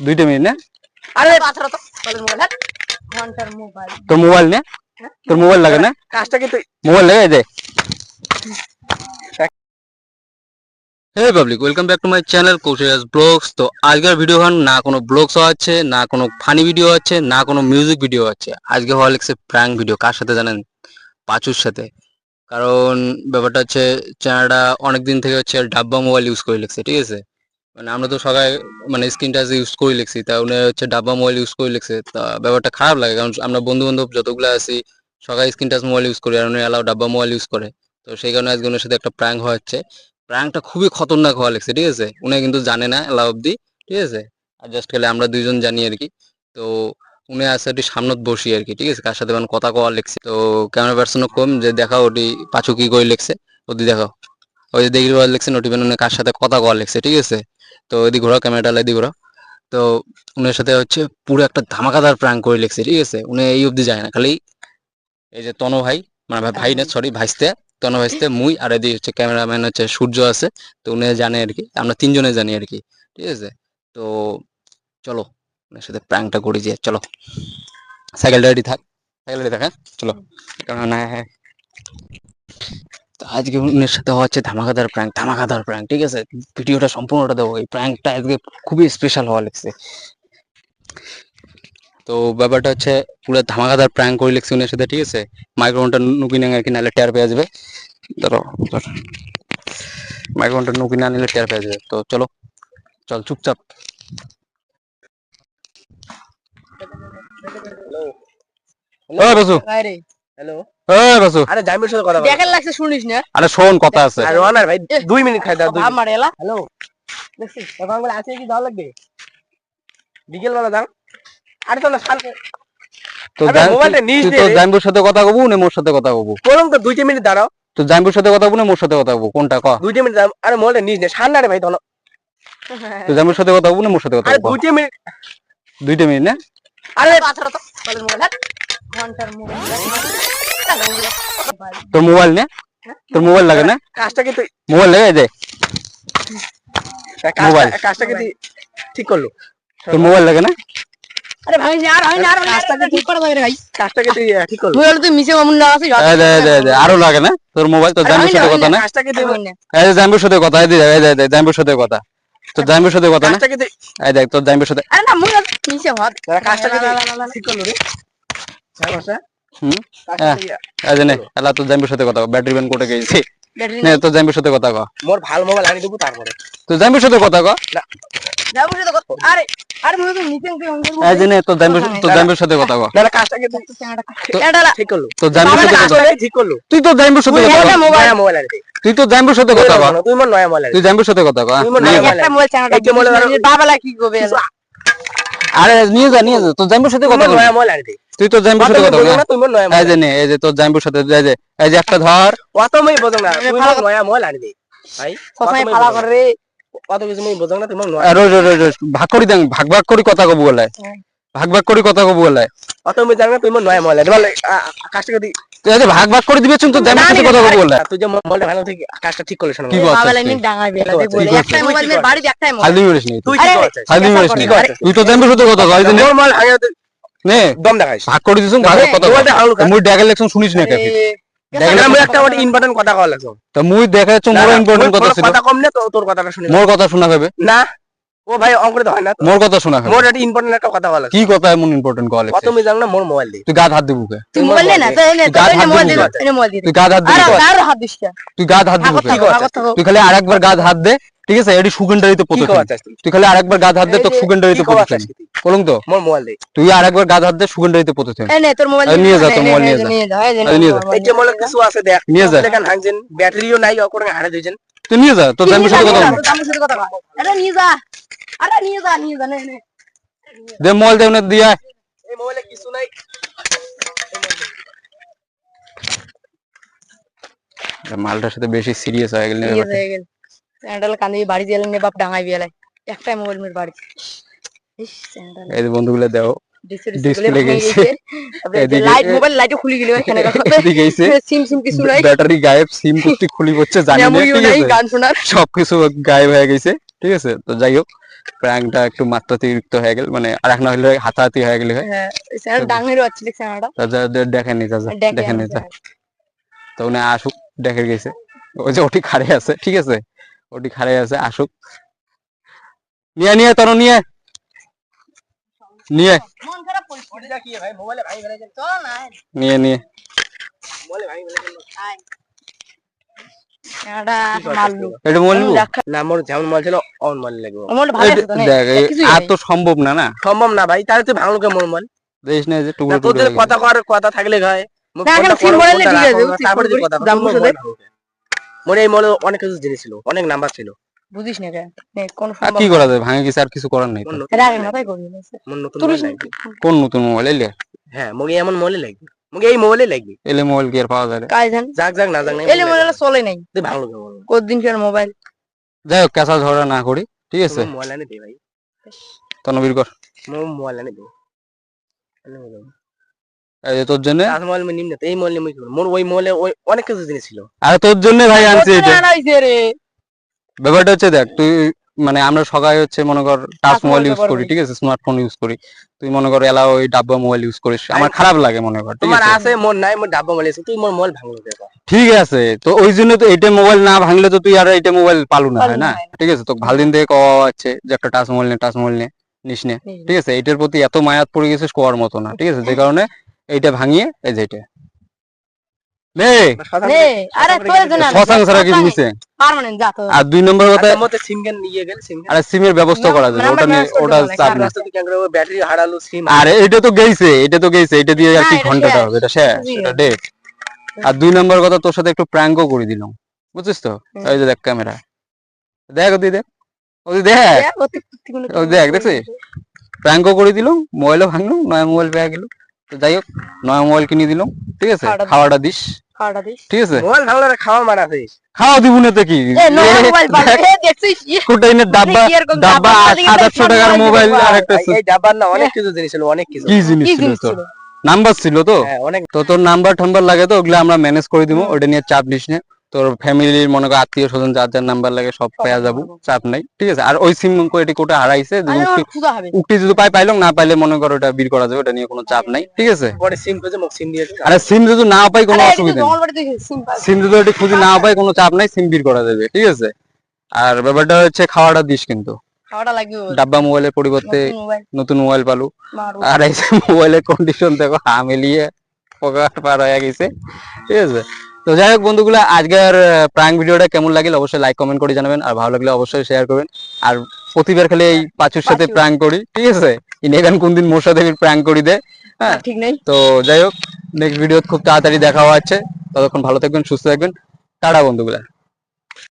দুইটা মিনিট না? আরে পাথর তো মোবাইল হাট ঘণ্টার মোবাইল। তোর মোবাইল নে? তোর মোবাইল লাগে না? কাজটা কি তুই মোবাইল লাগে দে। Hey public welcome back to my channel কৌশিয়াস blogs তো আজকের ভিডিও হন না কোনো ব্লগস আছে না কোনো ফানি ভিডিও আছে না কোনো মিউজিক ভিডিও আছে। আজকে হওয়া লিখছে প্র্যাঙ্ক ভিডিও কার সাথে জানেন? পাঁচুর সাথে। কারণ ব্যাপারটা হচ্ছে চ্যানেলটা অনেক দিন থেকে হচ্ছে ডাব্বা মোবাইল ইউজ করে লিখছে ঠিক আছে? মানে আমরা তো সবাই মানে স্ক্রিন টাচ ইউজ করে লিখছি তা উনি হচ্ছে ডাব্বা মোবাইল ইউজ করে লিখছে তা ব্যাপারটা খারাপ লাগে। কারণ আমরা বন্ধু বান্ধব যতগুলো আছি, সবাই স্ক্রিন টাচ মোবাইল ইউজ করি, আর উনি অ্যালাউ ডাব্বা মোবাইল ইউজ করে। তো সেই কারণে আজকে ওনার সাথে একটা প্র্যাঙ্ক হচ্ছে। প্র্যাঙ্কটা খুবই খতরনাক হওয়া লাগছে, ঠিক আছে? উনি কিন্তু জানে না এলা অব্দি ঠিক আছে? আর জাস্ট খেলে আমরা দুইজন জানি আর কি। তো উনি আছে একটু সামনত বসি আর কি, ঠিক আছে? কার সাথে মানে কথা কওয়া লিখছে তো ক্যামেরা পার্সনও কম যে দেখাও ওটি পাঁচু কি করে লিখছে ওদি দেখাও। ওই যে দেখি লিখছে নোটিফেন উনি কার সাথে কথা কওয়া লিখছে ঠিক আছে? তো ওইদিকে ঘোরা ক্যামেরাটা লাইদি ঘোরাও তো উনার সাথে হচ্ছে পুরো একটা ধামাকাদার প্র্যাঙ্ক করে লিখছে ঠিক আছে? উনি এই অবধি যায় না খালি এই যে তনু ভাই মানে ভাই- না সরি ভাইস্তে তনু ভাইস্তে মুই আর এদিকে হচ্ছে ক্যামেরাম্যান হচ্ছে সূর্য আছে তো উনি জানে আর কি আমরা তিনজনে জানি আর কি ঠিক আছে? তো চলো ওনার সাথে প্র্যাঙ্কটা করি যে চলো। সাইকেলটা রেডি থাক সাইকেল রেডি থাক হ্যাঁ? চলো। কারণ হ্যাঁ। তো আজকে উনার সাথে হচ্ছে ধামাকাদার প্র্যাঙ্ক ধামাকাদার প্র্যাঙ্ক ঠিক আছে? ভিডিওটা সম্পূর্ণটা দেবো এই প্র্যাঙ্কটা আজকে খুবই স্পেশাল হওয়া লাগছে। তো ব্যাপারটা হচ্ছে পুরো ধামাকাদার প্র্যাঙ্ক করে লিখছি উনার সাথে ঠিক আছে? মাইক্রোফোনটা নুকি না আর কি নাহলে টের পেয়ে যাবে। ধরো। মাইক্রোফোনটা নুকি না নিলে টের পেয়ে যাবে। তো চলো চল চুপচাপ। ওই বাসু। আরে। হ্যালো ওই বাসু আরে জামির সাথে কথা বল দেখার লাগছে শুনিস না? আরে শোন কথা আছে। আর ওয়ানার ভাই দুই মিনিট খাই দাও দুই এলা। হ্যালো দেখছিস তখন বলে আছে কি দাও লাগবে? বিকেল বেলা দাও। আরে তো না শান্তি। তো মোবাইলটা নিস তো রে। সাথে কথা কবু না মোর সাথে কথা কবু? বলুন তো দুইটা মিনিট দাঁড়াও। তো জাইম্বুর সাথে কথা কবু না মোর সাথে কথা কবু? কোনটা? ক। দুইটা মিনিট আরে মোবাইলটা নিস নে। ঠান্ডা রে ভাই তো জাইম্বুর সাথে কথা কবু না মোর সাথে কথা আরে কবু দুইটা মিনিট। দুইটা মিনিট না। আরে পাথর তো মোবাইল হাট ঘণ্টার মোবাইল তোর মোবাইল নে? তোর মোবাইল লাগে না? কাজটা কি তুই মোবাইল লাগে দে কাজটা- মোবাইল। কাজটা কি তুই ঠিক করল। তোর মোবাইল লাগে না? আরে ভাই আর হয় না আর কাজটা ঠিক করে দাও ভাই। কাজটা কি ঠিক করল। তুই হলো তুই মিশে মামুন না দে দে দে আরও লাগে না? তোর মোবাইল তোর জাইম্বুর সাথে কথা না? কাজটা এই সাথে কথা এই দে দে, দে জাইম্বুর সাথে কথা। তোর সাথে কথা না? কাজটা এই দেখ তোর সাথে আরে না মুই মিশে ভাত কাজটা কি ঠিক করল রে। সাথে কথা ব্যাটারি ব্যান কোটে গেছি। সাথে কথা ক মোর ভালো মোবাইল আনি দেবো তারপরে। তোর জাইম্বুর সাথে কথা ক যাব তো আরে আরে মুই তো নিচে তুই এই যে নে তোর জাইম্বুর তোর সাথে কথা ক না না কাজটা কি এটা ঠিক করল। তোর জাইম্বুর সাথে কথা ঠিক করল। তুই তো জাইম্বুর সাথে কথা ক নয়া মোবাইল আনি তুই তো জাইম্বুর সাথে কথা ক তুই মোর নয়া মোবাইল তুই জাইম্বুর সাথে কথা ক তুই মোর নয়া মোবাইল একটা মোবাইল আরে নিয়ে যা নিয়ে যা। তোর জাম্বুর সাথে কথা বল নয়া মোবাইল আনি দে তুই তো জাম্বুর সাথে কথা বল নয়া এই যে নে এই যে তোর জাম্বুর সাথে এই যে এই যে একটা ধর। অত মই বজং না তুই মোর নয়া মোবাইল আনি দে ভাই সবাই ফালা করে রে। অত কিছু মই বজং না তুই মোর নয়া রোজ রোজ রোজ ভাগ করি দেন ভাগ ভাগ করি কথা কব বলে। হ্যাঁ। ভাগ ভাগ করি কথা কব বলে। অত মই জানি না তুই মোর নয়া মোবাইল বলে কাজটা কি তুই ভাগ ভাগ করে দিবে তোর জাইম্বুর সাথে কথা কব বলে। তুই যে মোবাইলটা ভালো থেকে কাজটা ঠিক করলিস না কি বলছিস তুই? নিয়ে ডাঙাই বেলা কি দেখো একটা মোবাইল কি বাড়ি একটাই মোবাইল ফালতু করিস নি তুই কি করছিস ফালতু করিস নি তুই তো জাইম্বুর সাথে কথা কই মোবাইল ভাঙে তুই নে। দম দেখাইস। ভাগ করে দিছুম ভাগ কথা মুই ড্যাগের লেকশন শুনিস না আমি ইম্পর্টেন্ট কথা লাগছো তো মুই দেখাচ্ছ মোর ইম্পর্টেন্ট কথা ছিল। কথা কম না তো তোর কথাটা শুনি। মোর কথা শোনা হবে না ও ভাই অঙ্কুরে হয় না মোর কথা শোনা মোর একটা ইম্পর্টেন্ট একটা কথা বলা কি কথা এমন ইম্পর্টেন্ট কল কত আমি জানো না মোর মোবাইল দি তুই গাদ হাত দিবু কে? তুই মোবাইল না তো এনে গায়ে হাত দিবি দে এনে মোবাইল দে তুই গাদ হাত দিবি আরে হাত দিস কে? তুই গাদ হাত দিবু তুই খালি আরেকবার গাদ হাত দে ঠিক আছে? এডি সুগন্ধারিত পথে তুই খালি আরেকবার গাদ হাত দে তো সুগন্ধারিত তুই বলুন তো। মোর মোবাইল দি তুই আরেকবার গাদ হাত দে সুগন্ধারিত পথে এনে তোর মোবাইল নিয়ে যা, তোর মোবাইল নিয়ে যা। নিয়ে যা এই যে। মোবাইল কিছু আছে দেখ। নিয়ে যা। দেখেন ভাঙছেন ব্যাটারিও নাই অকরে হারে দিয়েছেন তুই নিয়ে যা তোর জামির সাথে কথা বল। আমার সাথে কথা বল। আরে নিয়ে যা। আরে নিয়ে যা নিয়ে যা নে নে। দে মোবাইল দে উনি দিয়া এই মোবাইলে কিছু নাই। মালটার সাথে বেশি সিরিয়াস হয়ে গেল নিয়ে যা গেল। স্যান্ডেল কান্দি বাড়ি দিলেন নে বাপ ডাঙাই বিয়ালাই একটাই মোবাইল মের বাড়ি। ইস স্যান্ডেল। এই যে বন্ধুগুলো দেও ডিসপ্লে Display গেছে। এদিকে- লাইট মোবাইল লাইটও খুলে গেল এখানে। এসে সিম সিম কিছু নাই। ব্যাটারি গায়েব সিম কুস্তি খুলি পড়ছে জানি না ঠিক আছে। গান শোনার। সবকিছু গায়েব হয়ে গেছে ঠিক আছে? তো যাই হোক প্র্যাঙ্কটা একটু মাত্রাতিরিক্ত হয়ে গেল মানে আর এক না হলে হাতাহাতি হয়ে গেলে হয়। হ্যাঁ যা- দেখেন দেখেন নি আমি যা। তো উনি আসুক দেখে গেছে। ওই যে ওটি খাড়ে আছে ঠিক আছে? ওটি খাড়ে আছে আসুক। নিয়ে নিয়ে তোর নিয়ে। নিয়ে। মন খারাপ করিস না। ওটা কি ভাই মোবাইলে ভাই ফেলে দেন চল না নিয়ে নিয়ে মোবাইলে ভাই ফেলে দেন আয় চ্যানেলটা মারলু এটা না মোর যেমন ছিল লাগবে। দেখ আর তো সম্ভব না না? সম্ভব না ভাই তাহলে তুই ভাঙলো কে মোর না যে টুকরো তোদের কথা কর কথা থাকলে এই অনেক কিছু জিনিস ছিল অনেক নাম্বার ছিল। বুঝিস না কোন আর কি করা যায়? ভাঙে গেছে আর কিছু করার নেই কোন নতুন মোবাইল এলে হ্যাঁ এমন মোবাইল লাগবে। এই মোবাইলে লাগবে এলে মোবাইল কি আর পাওয়া যায় কাজ জান? যাক যাক না যাক না এলে চলে নাই। তুই ভাঙলো মোবাইল? কতদিন ফের মোবাইল যাই হোক কেঁচা ঝগড়া না করি ঠিক আছে? মোবাইল এনে দে ভাই। তনবীর কর। মোবাইল দে। তোর জন্য? মোবাইল নিম না এই মোবাইল মোর ওই মোবাইলে ওই অনেক কিছু জিনিস ছিল। আরে তোর জন্য ভাই আনছি এটা রে। ব্যাপারটা হচ্ছে দেখ তুই মানে আমরা সবাই হচ্ছে মনে কর টাচ মোবাইল ইউজ করি। ঠিক আছে? স্মার্টফোন ইউজ করি। তুই মনে কর এলা ওই ডাব্বা মোবাইল ইউজ করিস। আমার খারাপ লাগে মনে কর ঠিক তোমার আছে? আছে মোর নাই মোর ডাব্বা মোবাইল আছে তুই মোর মোবাইল ভাঙলো ঠিক আছে তো ওই জন্য তো এইটা মোবাইল না ভাঙলে তো তুই আর এইটা মোবাইল পালু না হয় না। ঠিক আছে তো ভালো দিন থেকে কওয়া আছে যে একটা টাচ মোবাইল নে টাচ মোবাইল নে নিস নে। ঠিক আছে এইটার প্রতি এত মায়াত পড়ে গেছিস কোয়ার মতো না ঠিক আছে? যে কারণে এইটা ভাঙিয়ে এই যে এটা নে। নে। আরে ছাড়া পার্মানেন্ট যা তো। দুই নম্বর কথা আচ্ছা মতে সিম কেন নিয়ে গেল? সিম আরে সিমের ব্যবস্থা করা যাবে ওটা চাপ না করে ব্যাটারি হারালো সিম। আরে এটা তো গেইছে এটা তো গেইছে এটা দিয়ে আর কি ঘন্টাটা হবে এটা শেষ এটা ডেট আর দুই নম্বর কথা তোর সাথে একটু প্র্যাঙ্কও করে দিলাম বুঝছিস তো। এই যে দেখ ক্যামেরা দেখ ওদি দেখ। ওদি দেখ। ও দেখ, দেখছিস? প্র্যাঙ্কও করে দিলাম মোবাইলও ভাঙলো নয়া মোবাইল পেয়ে গেল। তো যাই হোক নয়া মোবাইল কিনে দিলাম ঠিক আছে? খাওয়াটা দিস। খাওয়াটা দিস। ঠিক আছে। মোবাইল ভাঙলো রে খাওয়া মারা আছে খাওয়া দিব না তো কি? এ নয়া এ, মোবাইল পাবে দেখ, এ দেখছিস? কোটাইনে ডাব্বা ডাব্বা ডাব্বা দিকে সাত দেখ, আটশো টাকার মোবাইল মোবাইল আর একটা এই ডাব্বার না অনেক কিছু জিনিস ছিল অনেক কিছু। কি জিনিস ছিল জিনিস নাম্বার ছিল তো? হ্যাঁ তো তোর নাম্বার টাম্বার লাগে তো ওগুলো আমরা ম্যানেজ করে দিবো ওটা নিয়ে চাপ নিস না। তোর ফ্যামিলির মনে কর আত্মীয় স্বজন যার যার নাম্বার লাগে সব পেয়ে যাব চাপ নাই ঠিক আছে? আর ওই সিম কোয়েটি কোটা হারাইছে উক্তি- যদি পাই পাইলাম না পাইলে মনে করো ওটা বের করা যাবে ওটা নিয়ে কোনো চাপ নাই ঠিক আছে? আরে সিম যদি না পাই কোনো অসুবিধা নেই। সিম। যদি ওটি খুঁজে না পাই কোনো চাপ নাই সিম বের করা যাবে ঠিক আছে? আর ব্যাপারটা হচ্ছে খাওয়াটা দিস কিন্তু। ডাব্বা মোবাইলের পরিবর্তে নতুন মোবাইল। পালু। আর এই মোবাইলের কন্ডিশন দেখো হামেলিয়ে পকাট পার হয়ে গেছে ঠিক আছে? তো যাই হোক বন্ধুগুলো আজকের প্রাং ভিডিওটা কেমন লাগে অবশ্যই লাইক কমেন্ট করে জানাবেন আর ভালো লাগলে অবশ্যই শেয়ার করবেন। আর প্রতিবার খালি এই পাঁচুর সাথে প্রাং করি ঠিক আছে? ইনেগান কোন দিন মোর সাথে প্রাং করি দে হ্যাঁ? ঠিক নেই। তো যাই হোক নেক্সট ভিডিও খুব তাড়াতাড়ি দেখা হচ্ছে। ততক্ষণ ভালো থাকবেন সুস্থ থাকবেন। টাটা বন্ধুগুলা।